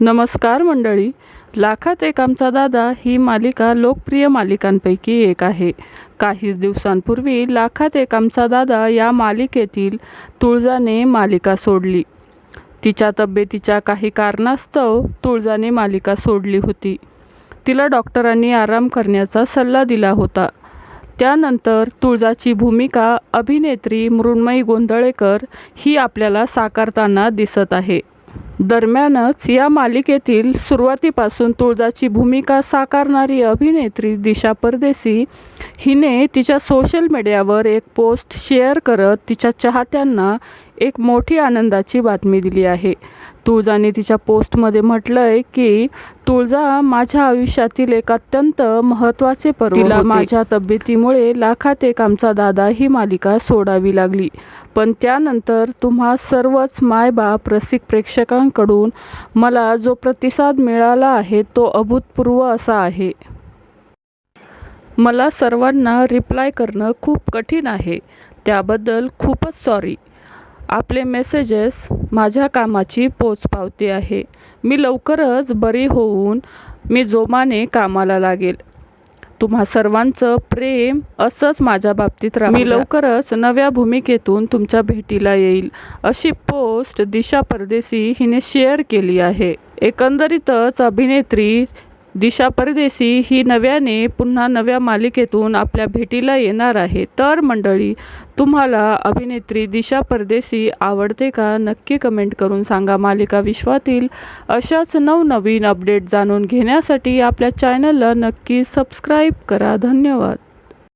नमस्कार मंडळी. लाखात एक आमचा दादा ही मालिका लोकप्रिय मालिकांपैकी एक आहे. काही दिवसांपूर्वी लाखात एक आमचा दादा या मालिकेतील तुळजाने मालिका सोडली. तिच्या तब्येतीच्या काही कारणास्तव तुळजाने मालिका सोडली होती. तिला डॉक्टरांनी आराम करण्याचा सल्ला दिला होता. त्यानंतर तुळजाची भूमिका अभिनेत्री मृण्मयी गोंधळेकर ही आपल्याला साकारताना दिसत आहे. दरम्यानच या मालिकेतील सुरुवातीपासून तुळजाची भूमिका साकारणारी अभिनेत्री दिशा परदेसी हिने तिच्या सोशल मीडियावर एक पोस्ट शेअर करत तिच्या चाहत्यांना एक मोठी आनंदाची बातमी दिली आहे. तुळजाने तिच्या पोस्टमध्ये म्हटलं आहे की तुळजा माझ्या आयुष्यातील एक अत्यंत महत्त्वाचे पर्व तिला माझ्या तब्येतीमुळे लाखात एक आमचा दादा ही मालिका सोडावी लागली. पण त्यानंतर तुम्हा सर्वच मायबाप रसिक प्रेक्षकांकडून मला जो प्रतिसाद मिळाला आहे तो अभूतपूर्व असा आहे. मला सर्वांना रिप्लाय करणं खूप कठीण आहे. त्याबद्दल खूपच सॉरी आपले मेसेजेस माझ्या कामाची पोचपावती आहे. मी लवकरच बरी होऊन मी जोमाने कामाला लागेल. तुम्हा सर्वांचं प्रेम असंच माझ्या बाबतीत राहू मी लवकरच नव्या भूमिकेतून तुमच्या भेटीला येईल. अशी पोस्ट दिशा परदेसी हिने शेअर केली आहे. एकंदरीतच अभिनेत्री दिशा परदेसी ही नव्याने पुन्हा नव्या मालिकेतून आपल्या भेटीला येणार आहे. तर मंडळी तुम्हाला अभिनेत्री दिशा परदेसी आवडते का? नक्की कमेंट करून सांगा. मालिका विश्वातील अशाच नवनवीन अपडेट जाणून घेण्यासाठी आपल्या चॅनलला नक्की सबस्क्राईब करा. धन्यवाद.